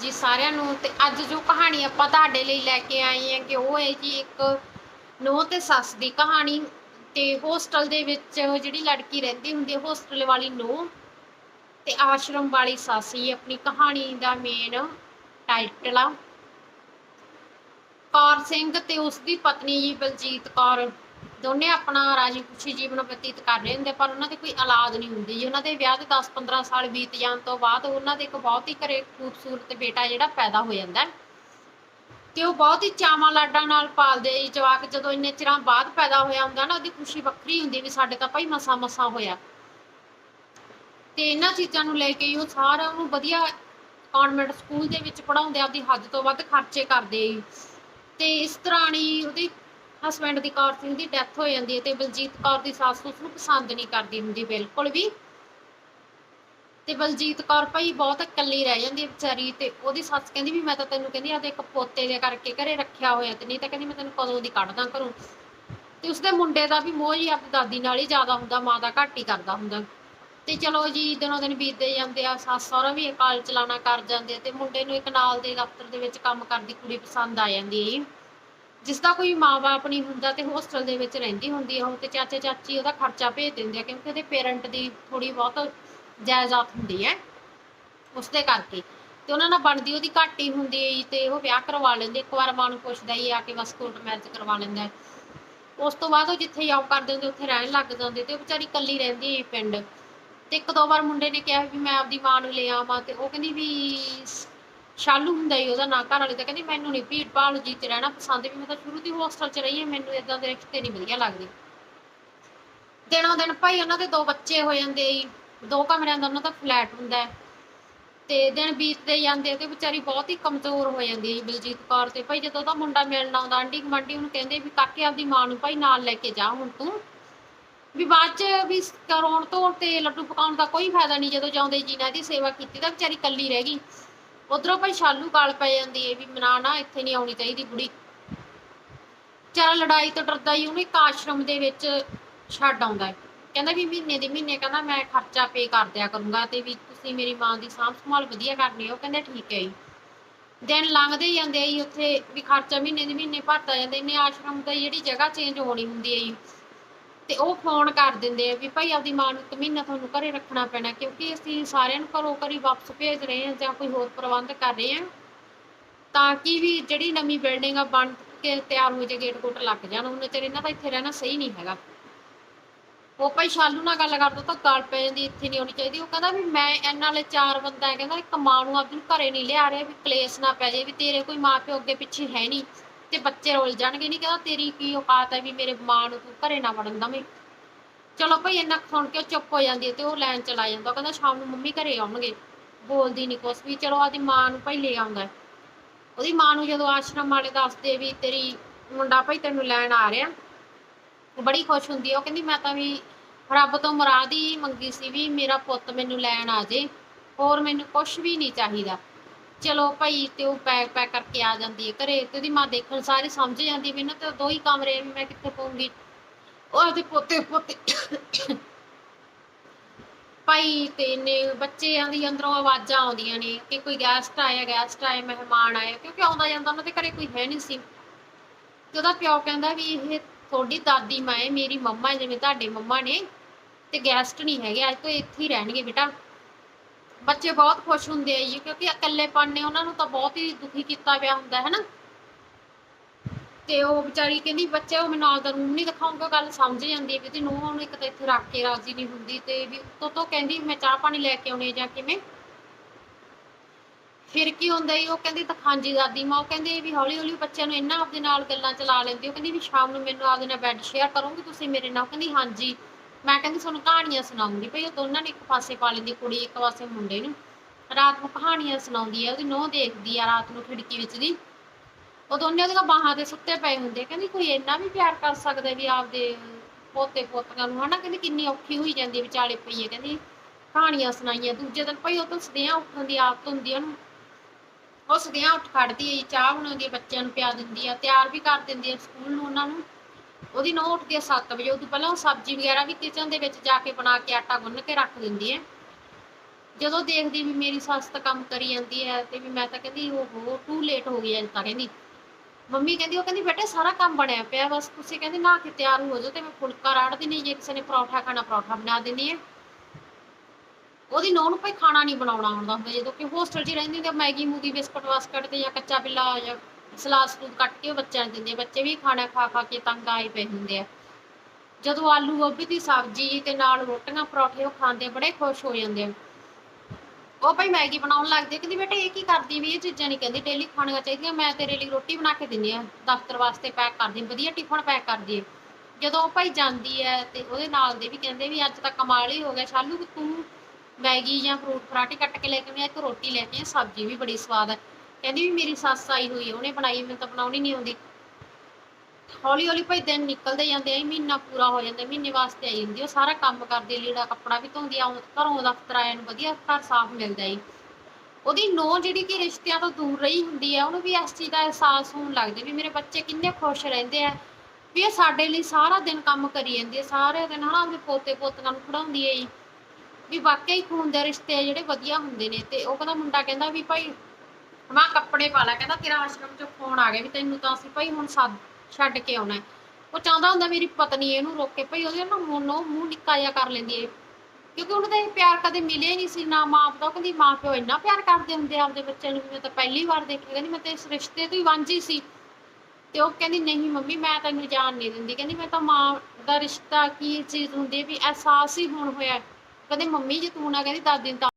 ਜੀ ਸਾਰਿਆਂ ਨੂੰ ਤੇ ਅੱਜ ਜੋ ਕਹਾਣੀ ਆਪਾਂ ਤੁਹਾਡੇ ਲਈ ਲੈ ਕੇ ਆਏ ਹਾਂ ਕਿ ਉਹ ਹੈ ਜੀ ਇੱਕ ਨੋ ਤੇ ਸੱਸ ਦੀ ਕਹਾਣੀ ਤੇ ਹੋਸਟਲ ਦੇ ਵਿੱਚ ਜਿਹੜੀ ਲੜਕੀ ਰਹਿੰਦੀ ਹੁੰਦੀ ਹੈ, ਹੋਸਟਲ ਵਾਲੀ ਨੋ ਤੇ ਆਸ਼ਰਮ ਵਾਲੀ ਸੱਸ ਹੀ ਆਪਣੀ ਕਹਾਣੀ ਦਾ ਮੇਨ ਟਾਈਟਲ ਆ। ਕੌਰ ਸਿੰਘ ਤੇ ਉਸ ਦੀ ਪਤਨੀ ਜੀ ਬਲਜੀਤ ਕੌਰ। ਦੋਨੇ ਆਪਣਾ ਰਾਜੀ ਖੁਸ਼ੀ ਜੀਵਨ ਬਤੀਤ ਕਰ ਰਹੇ ਹੁੰਦੇ, ਪਰ ਉਹਨਾਂ ਦੇ ਕੋਈ ਔਲਾਦ ਨਹੀਂ ਹੁੰਦੀ ਜੀ। ਉਹਨਾਂ ਦੇ ਵਿਆਹ ਦੇ 10-15 ਸਾਲ ਬੀਤ ਜਾਣ ਤੋਂ ਬਾਅਦ ਉਹਨਾਂ ਦੇ ਇੱਕ ਬਹੁਤ ਹੀ ਘਰੇ ਖੂਬਸੂਰਤ ਬੇਟਾ ਜਿਹੜਾ ਪੈਦਾ ਹੋ ਜਾਂਦਾ ਹੈ। ਤੇ ਉਹ ਬਹੁਤ ਹੀ ਚਾਵਾਂ ਲਾਡਾਂ ਨਾਲ ਪਾਲਦੇ ਜੀ। ਜਵਾਕ ਜਦੋਂ ਇੰਨੇ ਚਿਰਾਂ ਬਾਅਦ ਪੈਦਾ ਹੋਇਆ ਹੁੰਦਾ ਨਾ, ਉਹਦੀ ਖੁਸ਼ੀ ਵੱਖਰੀ ਹੁੰਦੀ ਵੀ ਸਾਡੇ ਤਾਂ ਭਾਈ ਮਸਾ ਮਸਾ ਹੋਇਆ। ਤੇ ਇਹਨਾਂ ਚੀਜ਼ਾਂ ਨੂੰ ਲੈ ਕੇ ਉਹ ਸਾਰਾ ਉਹਨੂੰ ਵਧੀਆ ਕਨਵੈਂਟ ਸਕੂਲ ਦੇ ਵਿੱਚ ਪੜਾਉਂਦੇ ਆਪਦੀ ਹੱਦ ਤੋਂ ਵੱਧ ਖਰਚੇ ਕਰਦੇ ਤੇ ਇਸ ਤਰ੍ਹਾਂ ਹੀ ਉਹਦੀ ਹਸਬੰਡ ਦੀ ਕੌਰ ਸਿੰਘ ਦੀ ਡੈਥ ਹੋ ਜਾਂਦੀ ਹੈ ਤੇ ਬਲਜੀਤ ਕੌਰ ਦੀ ਸੱਸ ਉਸ ਨੂੰ ਪਸੰਦ ਨਹੀਂ ਕਰਦੀ ਹੁੰਦੀ ਬਿਲਕੁਲ ਵੀ। ਤੇ ਬਲਜੀਤ ਕੌਰ ਭਾਈ ਬਹੁਤ ਇਕੱਲੀ ਰਹਿ ਜਾਂਦੀ ਹੈ ਵਿਚਾਰੀ ਤੇ ਉਹਦੀ ਸੱਸ ਕਹਿੰਦੀ ਵੀ ਮੈਂ ਤਾਂ ਤੈਨੂੰ ਕਹਿੰਦੀ ਆ ਤੇ ਇੱਕ ਪੋਤੇ ਦੇ ਕਰਕੇ ਘਰੇ ਰੱਖਿਆ ਹੋਇਆ ਤੇ ਨਹੀਂ ਤਾਂ ਕਹਿੰਦੀ ਮੈਂ ਤੈਨੂੰ ਕਦੋਂ ਦੀ ਕੱਢਦਾ ਘਰੋਂ। ਤੇ ਉਸਦੇ ਮੁੰਡੇ ਦਾ ਵੀ ਮੋਹ ਜੀ ਆਪਣੀ ਦਾਦੀ ਨਾਲ ਹੀ ਜ਼ਿਆਦਾ ਹੁੰਦਾ, ਮਾਂ ਦਾ ਘੱਟ ਹੀ ਕਰਦਾ ਹੁੰਦਾ। ਤੇ ਚਲੋ ਜੀ ਦਿਨੋਂ ਦਿਨ ਬੀਤਦੇ ਜਾਂਦੇ ਆ, ਸੱਸ ਸਹੁਰਾ ਵੀ ਅਕਾਲ ਚਲਾਣਾ ਕਰ ਜਾਂਦੇ ਆ ਤੇ ਮੁੰਡੇ ਨੂੰ ਇੱਕ ਨਾਲ ਦੇ ਦਫ਼ਤਰ ਦੇ ਵਿੱਚ ਕੰਮ ਕਰਦੀ ਕੁੜੀ ਪਸੰਦ ਆ ਜਾਂਦੀ ਹੈ ਜੀ। ਜਿਸ ਦਾ ਕੋਈ ਮਾਂ-ਬਾਪ ਨਹੀਂ ਹੁੰਦਾ ਤੇ ਹੋਸਟਲ ਦੇ ਵਿੱਚ ਰਹਿੰਦੀ ਹੁੰਦੀ ਆ ਉਹ ਤੇ ਚਾਚੇ ਚਾਚੀ ਉਹਦਾ ਖਰਚਾ ਭੇਜ ਦਿੰਦੇ ਆ ਕਿਉਂਕਿ ਉਹਦੇ ਪੇਰੈਂਟ ਦੀ ਥੋੜੀ ਬਹੁਤ ਜਾਇਦਾਦ ਹੁੰਦੀ ਹੈ ਉਸ ਦੇ ਕਰਕੇ ਤੇ ਉਹਨਾਂ ਨਾਲ ਬਣਦੀ ਉਹਦੀ ਘੱਟ ਹੀ ਹੁੰਦੀ ਹੈ ਤੇ ਉਹ ਵਿਆਹ ਕਰਵਾ ਲੈਂਦੇ, ਇੱਕ ਵਾਰ ਮਾਂ ਨੂੰ ਪੁੱਛਦਾ ਹੀ ਆ ਕੇ ਬਸ ਕੋਰਟ ਮੈਰਿਜ ਕਰਵਾ ਲੈਂਦਾ ਉਸ ਤੋਂ ਬਾਅਦ ਉਹ ਜਿੱਥੇ ਜੌਬ ਕਰਦੇ ਹੁੰਦੇ, ਉੱਥੇ ਰਹਿਣ ਲੱਗ ਜਾਂਦੇ ਤੇ ਉਹ ਵਿਚਾਰੀ ਇਕੱਲੀ ਰਹਿੰਦੀ ਹੈ ਪਿੰਡ ਤੇ ਇੱਕ ਦੋ ਵਾਰ ਮੁੰਡੇ ਨੇ ਕਿਹਾ ਵੀ ਮੈਂ ਆਪਦੀ ਮਾਂ ਨੂੰ ਲੈ ਆਵਾਂ ਤੇ ਉਹ ਕਹਿੰਦੀ ਵੀ ਸ਼ਾਲੂ ਹੁੰਦਾ ਹੀ ਉਹਦਾ ਨਾਂ, ਘਰ ਵਾਲੇ ਤਾਂ ਕਹਿੰਦੀ ਮੈਨੂੰ ਨਹੀਂ ਭੀੜ ਭਾੜ ਜੀ ਤੇ ਰਹਿਣਾ ਪਸੰਦ ਵੀ ਮੈਂ ਤਾਂ ਸ਼ੁਰੂ ਤੋਂ ਹੋਸਟਲ 'ਚ ਰਹੀ ਹਾਂ, ਮੈਨੂੰ ਇਦਾਂ ਦੇ ਰਿਸ਼ਤੇ ਨਹੀਂ ਵਧੀਆ ਲੱਗਦੇ। ਦਿਨੋਂ ਦਿਨ ਭਾਈ ਉਹਨਾਂ ਦੇ ਦੋ ਬੱਚੇ ਹੋ ਜਾਂਦੇ ਜੀ ਦੋ ਕਮਰਿਆਂ ਦਾ ਉਹਨਾਂ ਦਾ ਫਲੈਟ ਹੁੰਦਾ ਹੈ। ਤੇ ਦਿਨ ਬੀਤਦੇ ਜਾਂਦੇ ਤੇ ਵਿਚਾਰੀ ਬਹੁਤ ਹੀ ਕਮਜ਼ੋਰ ਹੋ ਜਾਂਦੀ ਹੈ ਬਲਜੀਤ ਕੌਰ ਤੇ। ਭਾਈ ਜਦੋਂ ਉਹਦਾ ਮੁੰਡਾ ਮਿਲਣ ਆਉਂਦਾ, ਆਂਢੀ ਗੁਆਂਢੀ ਉਹਨੂੰ ਕਹਿੰਦੇ ਵੀ ਕਾਕੇ ਆਪਦੀ ਮਾਂ ਨੂੰ ਭਾਈ ਨਾਲ ਲੈ ਕੇ ਜਾ ਹੁਣ ਤੂੰ। ਵੀ ਬਾਅਦ ਚ ਵੀ ਕਰੋਣ ਧੋਣ ਤੇ ਲੱਡੂ ਪਕਾਉਣ ਦਾ ਕੋਈ ਫਾਇਦਾ ਨਹੀਂ ਜਦੋਂ ਜਾਂਦੇ ਜੀਨਾ ਦੀ ਸੇਵਾ ਕੀਤੀ ਤਾਂ ਵਿਚਾਰੀ ਕੱਲੀ ਰਹਿ ਗਈ। ਉਧਰੋਂ ਭਾਈ ਸ਼ਾਲੂ ਗਾਲ ਪੈ ਜਾਂਦੀ ਹੈ ਵੀ ਮਨਾ ਨਾ, ਇੱਥੇ ਨਹੀਂ ਆਉਣੀ ਚਾਹੀਦੀ ਬੁੜੀ। ਚੱਲ ਲੜਾਈ ਤੋਂ ਡਰਦਾ ਹੀ ਉਹਨੂੰ ਇੱਕ ਦੇ ਵਿੱਚ ਛੱਡ ਆਉਂਦਾ ਹੈ ਕਹਿੰਦਾ ਵੀ ਮਹੀਨੇ ਦੇ ਮਹੀਨੇ ਕਹਿੰਦਾ ਮੈਂ ਖਰਚਾ ਪੇ ਕਰ ਦਿਆ ਕਰੂੰਗਾ ਤੇ ਵੀ ਤੁਸੀਂ ਮੇਰੀ ਮਾਂ ਦੀ ਸਾਂਭ ਸੰਭਾਲ ਵਧੀਆ ਕਰਨੀ ਹੈ ਉਹ ਕਹਿੰਦਾ ਠੀਕ ਹੈ ਜੀ। ਦਿਨ ਲੰਘਦੇ ਜਾਂਦੇ ਆ ਜੀ ਉੱਥੇ, ਵੀ ਖਰਚਾ ਮਹੀਨੇ ਦੇ ਮਹੀਨੇ ਭਰਦਾ ਜਾਂਦਾ ਇਹਨੇ ਆਸ਼ਰਮ ਦਾ ਜਿਹੜੀ ਜਗ੍ਹਾ ਚੇਂਜ ਹੋਣੀ ਹੁੰਦੀ ਹੈ ਜੀ। ਤੇ ਉਹ ਫੋਨ ਕਰ ਦਿੰਦੇ ਆ ਵੀ ਭਾਈ ਆਪਦੀ ਮਾਂ ਨੂੰ ਇੱਕ ਮਹੀਨਾ ਤੁਹਾਨੂੰ ਘਰੇ ਰੱਖਣਾ ਪੈਣਾ, ਕਿਉਂਕਿ ਅਸੀਂ ਸਾਰਿਆਂ ਨੂੰ ਘਰੋਂ ਘਰੀ ਵਾਪਸ ਭੇਜ ਰਹੇ ਹਾਂ ਜਾਂ ਕੋਈ ਹੋਰ ਪ੍ਰਬੰਧ ਕਰ ਰਹੇ ਹਾਂ, ਤਾਂ ਕਿ ਵੀ ਜਿਹੜੀ ਨਵੀਂ ਬਿਲਡਿੰਗ ਆ ਬਣ ਕੇ ਤਿਆਰ ਹੋ ਜੇ, ਗੇਟ ਕੋਟ ਲੱਗ ਜਾਣ, ਉਹਨੇ ਚਿਰ ਇਹਨਾਂ ਦਾ ਇੱਥੇ ਰਹਿਣਾ ਸਹੀ ਨਹੀਂ ਹੈਗਾ। ਉਹ ਭਾਈ ਸ਼ਾਲੂ ਨਾਲ ਗੱਲ ਕਰਦਾ ਤਾਂ ਗੱਲ ਪੈ ਜਾਂਦੀ, ਇੱਥੇ ਨਹੀਂ ਆਉਣੀ ਚਾਹੀਦੀ। ਉਹ ਕਹਿੰਦਾ ਵੀ ਮੈਂ ਇਹਨਾਂ ਵਾਲੇ ਚਾਰ ਬੰਦਾ ਹੈ ਕਹਿੰਦਾ ਇੱਕ ਮਾਂ ਨੂੰ ਆਪਣੀ ਘਰੇ ਨਹੀਂ ਲਿਆ ਰਿਹਾ, ਵੀ ਕਲੇਸ਼ ਨਾ ਪੈ ਜੇ ਵੀ ਤੇਰੇ ਕੋਈ ਮਾਂ ਪਿਓ ਅੱਗੇ ਪਿੱਛੇ ਹੈ ਨਹੀਂ। ਤੇ ਬੱਚੇ ਰੁੱਲ ਜਾਣਗੇ, ਨਹੀਂ ਕਹਿੰਦਾ ਤੇਰੀ ਕੀ ਔਕਾਤ ਹੈ ਵੀ ਮੇਰੇ ਮਾਂ ਨੂੰ ਤੂੰ ਘਰੇ ਨਾ ਵੜਨ ਦਵੇਂ। ਚਲੋ ਭਾਈ ਇੰਨਾ ਸੁਣ ਕੇ ਚੁੱਪ ਹੋ ਜਾਂਦੀ ਤੇ ਉਹ ਲੈਣ ਚਲਾ ਜਾਂਦਾ ਕਹਿੰਦਾ ਸ਼ਾਮ ਨੂੰ ਮੰਮੀ ਘਰੇ ਆਉਣਗੇ। ਬੋਲਦੀ ਨਹੀਂ ਕੁਛ ਵੀ, ਚਲੋ ਆਦੀ ਮਾਂ ਨੂੰ ਭਾਈ ਲੈ ਆਉਂਦਾ ਉਹਦੀ ਮਾਂ ਨੂੰ ਜਦੋਂ ਆਸ਼ਰਮ ਵਾਲੇ ਦੱਸਦੇ ਵੀ ਤੇਰੀ ਮੁੰਡਾ ਭਾਈ ਤੈਨੂੰ ਲੈਣ ਆ ਰਿਹਾ ਬੜੀ ਖੁਸ਼ ਹੁੰਦੀ ਆ ਉਹ ਕਹਿੰਦੀ ਮੈਂ ਤਾਂ ਵੀ ਰੱਬ ਤੋਂ ਮੁਰਾਦ ਹੀ ਮੰਗੀ ਸੀ ਵੀ ਮੇਰਾ ਪੁੱਤ ਮੈਨੂੰ ਲੈਣ ਆ ਜੇ, ਹੋਰ ਮੈਨੂੰ ਕੁਝ ਵੀ ਨਹੀਂ ਚਾਹੀਦਾ। ਚਲੋ ਭਾਈ ਤੇ ਉਹ ਪੈਕ ਪੈਕ ਕਰਕੇ ਆ ਜਾਂਦੀ ਹੈ ਘਰੇ ਤੇ ਉਹਦੀ ਮਾਂ ਦੇਖਣ ਸਾਰੀ ਸਮਝ ਜਾਂਦੀ ਵੀ ਇਹਨਾਂ ਤੇ ਦੋ ਹੀ ਕਮਰੇ ਮੈਂ ਕਿੱਥੇ ਪਾਉਂਗੀ ਉਹ ਆਪਦੇ ਪੋਤੇ ਪੋਤੇ। ਭਾਈ ਤੇ ਨੇ ਬੱਚਿਆਂ ਦੀ ਅੰਦਰੋਂ ਆਵਾਜ਼ਾਂ ਆਉਂਦੀਆਂ ਨੇ ਕਿ ਕੋਈ ਗੈਸਟ ਆਇਆ ਗੈਸਟ ਆਇਆ, ਮਹਿਮਾਨ ਆਇਆ, ਕਿਉਂਕਿ ਆਉਂਦਾ ਜਾਂਦਾ ਉਹਨਾਂ ਦੇ ਘਰੇ ਕੋਈ ਹੈ ਨਹੀਂ ਸੀ। ਤੇ ਉਹਦਾ ਪਿਓ ਕਹਿੰਦਾ ਵੀ ਇਹ ਤੁਹਾਡੀ ਦਾਦੀ ਮਾਂ ਹੈ, ਮੇਰੀ ਮੰਮਾ, ਜਿਵੇਂ ਤੁਹਾਡੇ ਮੰਮਾ ਨੇ, ਤੇ ਗੈਸਟ ਨਹੀਂ ਹੈਗੇ, ਅੱਜ ਤੋਂ ਇੱਥੇ ਹੀ ਰਹਿਣਗੇ ਬੇਟਾ। ਬੱਚੇ ਬਹੁਤ ਖੁਸ਼ ਹੁੰਦੇ ਆ ਜੀ, ਕਿਉਂਕਿ ਇਕੱਲੇਪਨ ਨੇ ਉਹਨਾਂ ਨੂੰ ਤਾਂ ਬਹੁਤ ਹੀ ਦੁਖੀ ਕੀਤਾ ਪਿਆ ਹੁੰਦਾ, ਹੈ ਨਾ? ਤੇ ਉਹ ਵਿਚਾਰੀ ਕਹਿੰਦੀ, ਬੱਚਾ, ਉਹ ਮੈਨੂੰ ਆਪਦਾ ਰੂਮ ਨਹੀਂ ਦਿਖਾਉਂਗਾ ਗੱਲ ਸਮਝ ਜਾਂਦੀ ਹੈ ਵੀ ਉਹਦੀ ਨੂੰਹ ਉਹਨੂੰ ਇੱਕ ਤਾਂ ਇੱਥੇ ਰੱਖ ਕੇ ਰਾਜ਼ੀ ਨਹੀਂ ਹੁੰਦੀ ਤੇ ਵੀ ਉੱਤੋਂ ਤੋਂ ਕਹਿੰਦੀ, ਮੈਂ ਚਾਹ ਪਾਣੀ ਲੈ ਕੇ ਆਉਣੀ ਜਾਂ ਕਿਵੇਂ? ਫਿਰ ਕੀ ਹੁੰਦਾ ਈ ਉਹ ਕਹਿੰਦੀ ਤਾਂ ਖਾਂਜੀ ਦਾਦੀ ਮਾਂ ਉਹ ਕਹਿੰਦੀ ਵੀ ਹੌਲੀ ਹੌਲੀ ਬੱਚਿਆਂ ਨੂੰ ਇਹਨਾਂ ਆਪਦੇ ਨਾਲ ਗੱਲਾਂ ਚਲਾ ਲੈਂਦੀ ਉਹ ਕਹਿੰਦੀ ਵੀ ਸ਼ਾਮ ਨੂੰ ਮੈਨੂੰ ਆਪਦੇ ਨਾਲ ਬੈੱਡ ਸ਼ੇਅਰ ਕਰੋਗੇ ਤੁਸੀਂ ਮੇਰੇ ਨਾਲ? ਕਹਿੰਦੀ, ਹਾਂਜੀ। ਮੈਂ ਕਹਿੰਦੀ ਤੁਹਾਨੂੰ ਕਹਾਣੀਆਂ ਸੁਣਾਉਂਦੀ ਭਈ ਉਹ ਦੋਨਾਂ ਨੇ ਇੱਕ ਪਾਸੇ ਪਾ ਲੈਂਦੀ ਕੁੜੀ ਇੱਕ ਪਾਸੇ ਮੁੰਡੇ ਨੂੰ। ਰਾਤ ਨੂੰ ਕਹਾਣੀਆਂ ਸੁਣਾਉਂਦੀ ਹੈ ਉਹਦੀ ਨੂੰਹ ਦੇਖਦੀ ਆ ਰਾਤ ਨੂੰ ਖਿੜਕੀ ਵਿੱਚ ਦੀ। ਉਹ ਦੋਨੇ ਉਹਦੀਆਂ ਬਾਹਾਂ ਤੇ ਸੁੱਤੇ ਪਏ ਹੁੰਦੇ ਕਹਿੰਦੀ ਕੋਈ ਇੰਨਾ ਵੀ ਪਿਆਰ ਕਰ ਸਕਦਾ ਵੀ ਆਪਦੇ ਪੋਤੇ ਪੋਤੀਆਂ ਨੂੰ, ਹਨਾ? ਕਹਿੰਦੀ ਕਿੰਨੀ ਔਖੀ ਹੋਈ ਜਾਂਦੀ ਵਿਚਾਲੇ ਪਈਏ ਕਹਿੰਦੀ ਕਹਾਣੀਆਂ ਸੁਣਾਈਆਂ, ਦੂਜੇ ਦਿਨ ਭਈ ਉਹ ਤੋਂ ਸਦਿਆਂ ਉੱਠਣ ਦੀ ਆਦਤ ਹੁੰਦੀ ਉਹਨੂੰ। ਉਹ ਸਦਿਆਂ ਉੱਠ ਖੜਦੀ ਹੈ ਚਾਹ ਬਣਾਉਂਦੀ ਬੱਚਿਆਂ ਨੂੰ ਪਿਆ ਦਿੰਦੀ ਆ, ਤਿਆਰ ਵੀ ਕਰ ਦਿੰਦੀ ਆ ਸਕੂਲ ਨੂੰ ਉਹਨਾਂ ਨੂੰ। ਉਹਦੀ ਨੂੰਹ ਉੱਠਦੀ ਹੈ 7 ਵਜੇ ਉਦੋਂ ਪਹਿਲਾਂ ਉਹ ਸਬਜ਼ੀ ਵਗੈਰਾ ਵੀ ਕਿਚਨ ਦੇ ਵਿੱਚ ਜਾ ਕੇ ਬਣਾ ਕੇ ਆਟਾ ਗੁੰਨ ਕੇ ਰੱਖ ਦਿੰਦੀ ਹੈ। ਜਦੋਂ ਦੇਖਦੀ ਵੀ ਮੇਰੀ ਸੱਸ ਤਾਂ ਕੰਮ ਕਰੀ ਜਾਂਦੀ ਹੈ ਤੇ ਵੀ ਮੈਂ ਤਾਂ ਕਹਿੰਦੀ ਓਹੋ ਟੂ ਲੇਟ ਹੋ ਗਈ ਅੱਜ ਤਾਂ ਕਹਿੰਦੀ। ਮੰਮੀ ਕਹਿੰਦੀ, ਉਹ ਕਹਿੰਦੀ, ਬੇਟੇ ਸਾਰਾ ਕੰਮ ਬਣਿਆ ਪਿਆ, ਬਸ ਤੁਸੀਂ ਕਹਿੰਦੀ ਨਹਾ ਕੇ ਤਿਆਰ ਹੋ ਜਾਓ ਤੇ ਮੈਂ ਫੁਲਕਾ ਰਾੜ ਦਿੰਦੀ ਜੇ ਕਿਸੇ ਨੇ ਪਰੌਠਾ ਖਾਣਾ, ਪਰੌਠਾ ਬਣਾ ਦਿੰਦੀ ਹੈ। ਉਹਦੀ ਨੂੰਹ ਨੂੰ ਭਾਈ ਖਾਣਾ ਨਹੀਂ ਬਣਾਉਣਾ ਆਉਂਦਾ ਹੁੰਦਾ, ਜਦੋਂ ਕਿ ਹੋਸਟਲ 'ਚ ਰਹਿੰਦੀ ਹੁੰਦੀ ਮੈਗੀ ਮੂਗੀ, ਬਿਸਕੁਟ ਵਾਸਕਟ ਤੇ ਜਾਂ ਕੱਚਾ ਬਿੱਲਾ ਜਾਂ ਸਲਾਦ ਸਲੂਦ ਕੱਟ ਕੇ ਉਹ ਬੱਚਿਆਂ ਨੂੰ ਦਿੰਦੇ ਬੱਚੇ ਵੀ ਖਾਣਾ ਖਾ ਖਾ ਕੇ ਤੰਗ ਆਏ ਪਏ ਹੁੰਦੇ ਆ। ਜਦੋਂ ਆਲੂ ਗੋਭੀ ਦੀ ਸਬਜ਼ੀ ਤੇ ਨਾਲ ਰੋਟੀਆਂ ਪਰੌਠੇ ਉਹ ਖਾਂਦੇ ਬੜੇ ਖੁਸ਼ ਹੋ ਜਾਂਦੇ ਆ। ਉਹ ਭਾਈ ਮੈਗੀ ਬਣਾਉਣ ਲੱਗਦੇ ਕਹਿੰਦੀ ਬੇਟੇ ਇਹ ਕੀ ਕਰਦੀ ਵੀ ਇਹ ਚੀਜ਼ਾਂ ਨਹੀਂ ਕਹਿੰਦੀ ਡੇਲੀ ਖਾਣੀਆਂ ਚਾਹੀਦੀਆਂ ਮੈਂ ਤੇਰੇ ਲਈ ਰੋਟੀ ਬਣਾ ਕੇ ਦਿੰਦੀ ਆ। ਦਫ਼ਤਰ ਵਾਸਤੇ ਪੈਕ ਕਰਦੀ ਵਧੀਆ ਟਿਫਨ ਪੈਕ ਕਰਦੀ ਜਦੋਂ ਉਹ ਭਾਈ ਜਾਂਦੀ ਹੈ ਤੇ ਉਹਦੇ ਨਾਲ ਦੇ ਵੀ ਕਹਿੰਦੇ ਵੀ ਅੱਜ ਤਾਂ ਕਮਾਲ ਹੀ ਹੋ ਗਿਆ। ਸ਼ਾਲੂ ਵੀ ਤੂੰ ਮੈਗੀ ਜਾਂ ਫਰੂਟ ਫਰਾਟੀ ਕੱਟ ਕੇ ਲੈ ਕੇ ਮੈਂ ਇੱਕ ਰੋਟੀ ਲੈ ਕੇ ਆਈ, ਸਬਜ਼ੀ ਵੀ ਬੜੀ ਸਵਾਦ ਹੈ ਕਹਿੰਦੀ ਵੀ ਮੇਰੀ ਸੱਸ ਆਈ ਹੋਈ ਹੈ ਉਹਨੇ ਬਣਾਈ, ਮੈਨੂੰ ਤਾਂ ਬਣਾਉਣੀ ਨਹੀਂ ਆਉਂਦੀ। ਹੌਲੀ ਹੌਲੀ ਭਾਈ ਦਿਨ ਨਿਕਲਦੇ ਜਾਂਦੇ ਆ, ਮਹੀਨਾ ਪੂਰਾ ਹੋ ਜਾਂਦਾ, ਮਹੀਨੇ ਵਾਸਤੇ ਆਈ ਹੁੰਦੀ ਉਹ ਸਾਰਾ ਕੰਮ ਕਰਦੀ ਲੀੜਾ ਕੱਪੜਾ ਵੀ ਧੋਂਦੀ ਆ ਘਰੋਂ ਦਫ਼ਤਰ ਆਇਆ ਨੂੰ ਵਧੀਆ ਘਰ ਸਾਫ਼ ਮਿਲਦਾ ਈ ਉਹਦੀ ਨੋ ਜਿਹੜੀ ਕਿ ਰਿਸ਼ਤਿਆਂ ਤੋਂ ਦੂਰ ਰਹੀ ਹੁੰਦੀ ਹੈ ਉਹਨੂੰ ਵੀ ਇਸ ਚੀਜ਼ ਦਾ ਅਹਿਸਾਸ ਹੋਣ ਲੱਗਦਾ ਵੀ ਮੇਰੇ ਬੱਚੇ ਕਿੰਨੇ ਖੁਸ਼ ਰਹਿੰਦੇ ਆ, ਵੀ ਇਹ ਸਾਡੇ ਲਈ ਸਾਰਾ ਦਿਨ ਕੰਮ ਕਰੀ ਜਾਂਦੀ ਹੈ ਸਾਰੇ ਦਿਨ ਹਨਾ ਆਪਣੇ ਪੋਤੇ ਪੋਤੀਆਂ ਨੂੰ ਖੜਾਉਂਦੀ ਹੈ ਜੀ। ਵੀ ਹੀ ਖੂਨ ਦੇ ਰਿਸ਼ਤੇ ਆ ਜਿਹੜੇ ਵਧੀਆ ਹੁੰਦੇ ਨੇ, ਤੇ ਉਹ ਕਹਿੰਦਾ ਮੁੰਡਾ ਕਹਿੰਦਾ ਵੀ ਭਾਈ ਮਾਂ ਕੱਪੜੇ ਪਾ ਲੈ, ਕਹਿੰਦਾ ਤੇਰਾ ਆਸ਼ਰਮ ਚੋਂ ਫੋਨ ਆ ਗਿਆ ਵੀ ਤੈਨੂੰ ਤਾਂ ਅਸੀਂ ਭਾਈ ਹੁਣ ਸੱਦ, ਛੱਡ ਕੇ ਆਉਣਾ ਹੈ। ਉਹ ਚਾਹੁੰਦਾ ਹੁੰਦਾ ਮੇਰੀ ਪਤਨੀ ਇਹਨੂੰ ਰੋਕੇ ਭਾਈ ਉਹਦੇ ਨਾ ਮੂੰਹੋਂ, ਮੂੰਹ ਨਿੱਕਾ ਜਿਹਾ ਕਰ ਲੈਂਦੀ ਹੈ ਕਿਉਂਕਿ ਉਹਨੂੰ ਤਾਂ ਇਹ ਪਿਆਰ ਕਦੇ ਮਿਲਿਆ ਹੀ ਨਹੀਂ ਸੀ, ਨਾ ਮਾਂ ਪਿਓ, ਕਹਿੰਦੀ ਮਾਂ ਪਿਓ ਇੰਨਾ ਪਿਆਰ ਕਰਦੇ ਹੁੰਦੇ ਆ ਆਪਦੇ ਬੱਚਿਆਂ ਨੂੰ, ਵੀ ਮੈਂ ਤਾਂ ਪਹਿਲੀ ਵਾਰ ਦੇਖਿਆ ਕਹਿੰਦੀ ਮੈਂ ਤਾਂ ਇਸ ਰਿਸ਼ਤੇ ਤੋਂ ਹੀ ਵਾਂਝੀ ਸੀ। ਤੇ ਉਹ ਕਹਿੰਦੀ, ਨਹੀਂ ਮੰਮੀ, ਮੈਂ ਤੈਨੂੰ ਜਾਣ ਨਹੀਂ ਦਿੰਦੀ। ਕਹਿੰਦੀ, ਮੈਂ ਤਾਂ ਮਾਂ ਦਾ ਰਿਸ਼ਤਾ ਕੀ ਚੀਜ਼ ਹੁੰਦੀ ਹੈ ਵੀ ਅਹਿਸਾਸ ਹੀ ਹੁਣ ਹੋਇਆ ਕਹਿੰਦੇ, ਮੰਮੀ, ਜੇ ਤੂੰ ਨਾ ਕਹਿੰਦੀ, ਦਾਦੀ ਨੂੰ ਤਾਂ